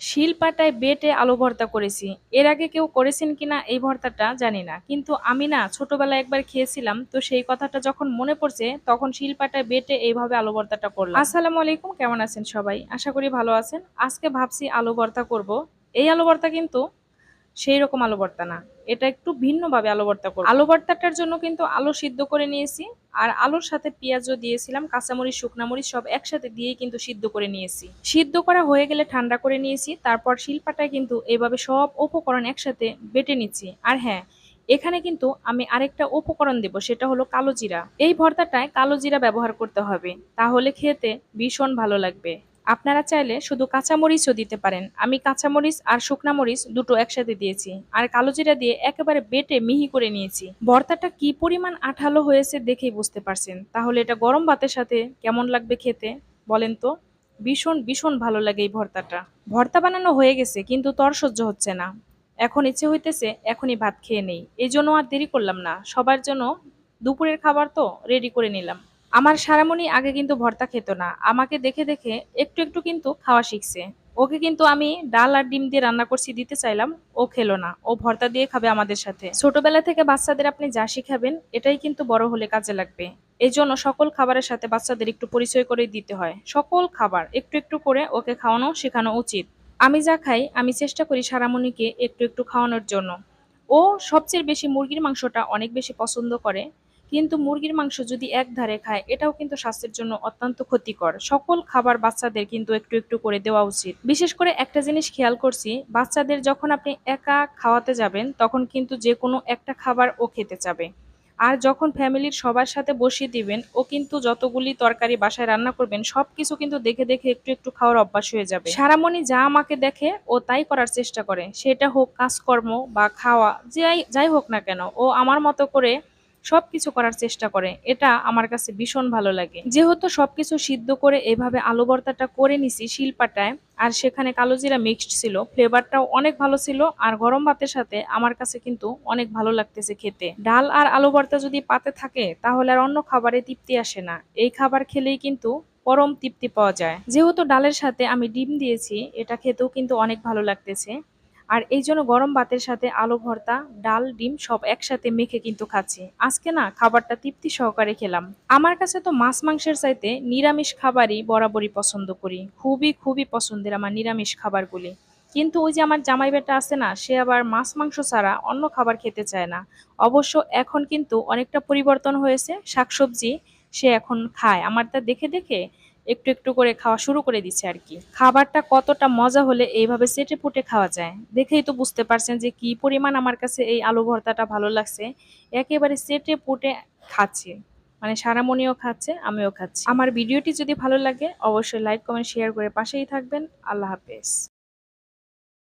শিলপাটায় বেটে আলো ভর্তা করেছি। এর আগে কেউ করেছেন কিনা এই ভর্তাটা জানি না। কিন্তু আমি না ছোটবেলায় একবার খেয়েছিলাম, তো সেই কথাটা যখন মনে পড়ছে, তখন শিল পাটায় বেটে এইভাবে আলু ভর্তাটা করলাম। আসসালামু আলাইকুম, কেমন আছেন সবাই? আশা করি ভালো আছেন। আজকে ভাবছি আলু ভর্তা করব। এই আলু ভর্তা কিন্তু সেই রকম আলু ভর্তা না। এটা একটু ভিন্নভাবে আলু ভর্তা করব। জন্য কিন্তু আলু সিদ্ধ করে নিয়েছি। আর আলুর সাথে পেঁয়াজও দিয়েছিলাম, কাঁচামরিচ, শুকনামরিচ সব একসাথে দিয়েই কিন্তু সিদ্ধ করে নিয়েছি। সিদ্ধ করা হয়ে গেলে ঠান্ডা করে নিয়েছি, তারপর শিল্পাটায় কিন্তু এভাবে সব উপকরণ একসাথে বেটে নিচ্ছি। আর হ্যাঁ এখানে কিন্তু আমি আরেকটা উপকরণ দেব, সেটা হলো কালো জিরা এই ভর্তাটায় কালো জিরা ব্যবহার করতে হবে, তাহলে খেতে ভীষণ ভালো লাগবে। আপনারা চাইলে শুধু কাঁচামরিচও দিতে পারেন। আমি কাঁচামরিচ আর শুকনা মরিচ দুটো একসাথে দিয়েছি আর কালো জিরা দিয়ে একেবারে বেটে মিহি করে নিয়েছি। ভর্তাটা কি পরিমাণ আঠালো হয়েছে দেখেই বুঝতে পারছেন। তাহলে এটা গরম ভাতের সাথে কেমন লাগবে খেতে বলেন তো? ভীষণ ভীষণ ভালো লাগে এই ভর্তাটা। ভর্তা বানানো হয়ে গেছে, কিন্তু তর সহ্য হচ্ছে না। এখন ইচ্ছে হইতেছে এখনই ভাত খেয়ে নেই। এই জন্য আর দেরি করলাম না। সবার জন্য দুপুরের খাবার তো রেডি করে নিলাম। আমার সারামণি আগে কিন্তু ভর্তা খেত না। আমাকে দেখে দেখে একটু একটু কিন্তু খাওয়া শিখছে। ওকে কিন্তু আমি ডাল আর ডিম দিয়ে রান্না করছি দিতে চাইলাম, ও খেলো না। ও ভর্তা দিয়ে খাবে আমাদের সাথে। ছোটবেলা থেকে বাচ্চাদের আপনি যা শিখাবেন, এটাই কিন্তু বড় হলে কাজে লাগবে। এই জন্য সকল খাবারের সাথে বাচ্চাদের একটু পরিচয় করে দিতে হয়। সকল খাবার একটু একটু করে ওকে খাওয়ানো শেখানো উচিত। আমি যা খাই, আমি চেষ্টা করি সারামণিকে একটু একটু খাওয়ানোর জন্য। ও সবচেয়ে বেশি মুরগির মাংসটা অনেক বেশি পছন্দ করে। কিন্তু মুরগির মাংস যদি এক ধারে খায়, এটাও কিন্তু স্বাস্থ্যের জন্য অত্যন্ত ক্ষতিকর। সকল খাবার বাচ্চাদের কিন্তু একটু একটু করে দেওয়া উচিত। বিশেষ করে একটা জিনিস খেয়াল করছি, বাচ্চাদের যখন আপনি একা খাওয়াতে যাবেন, তখন কিন্তু যে কোনো একটা খাবার ও খেতে চাবে। আর যখন ফ্যামিলির সবার সাথে বসিয়ে দিবেন, ও কিন্তু যতগুলি তরকারি বাসায় রান্না করবেন সব কিছু কিন্তু দেখে দেখে একটু একটু খাওয়ার অভ্যাস হয়ে যাবে। সারামণি যা আমাকে দেখে, ও তাই করার চেষ্টা করে। সেটা হোক কাজকর্ম বা খাওয়া, যাই যাই হোক না কেন, ও আমার মতো করে সবকিছু করার চেষ্টা করে। এটা আমার কাছে ভীষণ ভালো লাগে। যেহেতু সবকিছু সিদ্ধ করে এভাবে আলু ভর্তাটা করে নিছি শিলপাটায়, আর সেখানে কালো জিরা মিক্সড ছিল ফ্লেভারটাও অনেক ভালো ছিল, আর গরম ভাতের সাথে আমার কাছে কিন্তু অনেক ভালো লাগতেছে খেতে। ডাল আর আলু ভর্তা যদি পাতে থাকে, তাহলে আর অন্য খাবারে তৃপ্তি আসে না। এই খাবার খেলেই কিন্তু পরম তৃপ্তি পাওয়া যায়। যেহেতু ডালের সাথে আমি ডিম দিয়েছি, এটা খেতেও কিন্তু অনেক ভালো লাগতেছে। আর এই জন্য গরম ভাতের সাথে আলু ভর্তা, ডাল, ডিম সব একসাথে মেখে কিন্তু খাচ্ছি। আজকে না খাবারটা তৃপ্তি সহকারে খেলাম। আমার কাছে তো মাছ মাংসের চাইতে নিরামিষ খাবারই বরাবরই পছন্দ করি। খুবই খুবই পছন্দের আমার নিরামিষ খাবারগুলি। কিন্তু ওই যে আমার জামাই বেটা আছে না, সে আবার মাছ মাংস ছাড়া অন্য খাবার খেতে চায় না। অবশ্য এখন কিন্তু অনেকটা পরিবর্তন হয়েছে। শাকসবজি সে এখন খায়। আমার তা দেখে দেখে একটু একটু করে খাওয়া শুরু করে দিচ্ছে আর কি। খাবারটা কতটা মজা হলে এইভাবে সেটে পুটে খাওয়া যায়, দেখেই তো বুঝতে পারছেন যে কি পরিমাণ আমার কাছে এই আলু ভর্তাটা ভালো লাগছে। একেবারে সেটে পুটে খাচ্ছে মানে সারামণিও খাচ্ছে, আমিও খাচ্ছি। আমার ভিডিওটি যদি ভালো লাগে, অবশ্যই লাইক কমেন্ট শেয়ার করে পাশেই থাকবেন। আল্লাহ হাফেজ।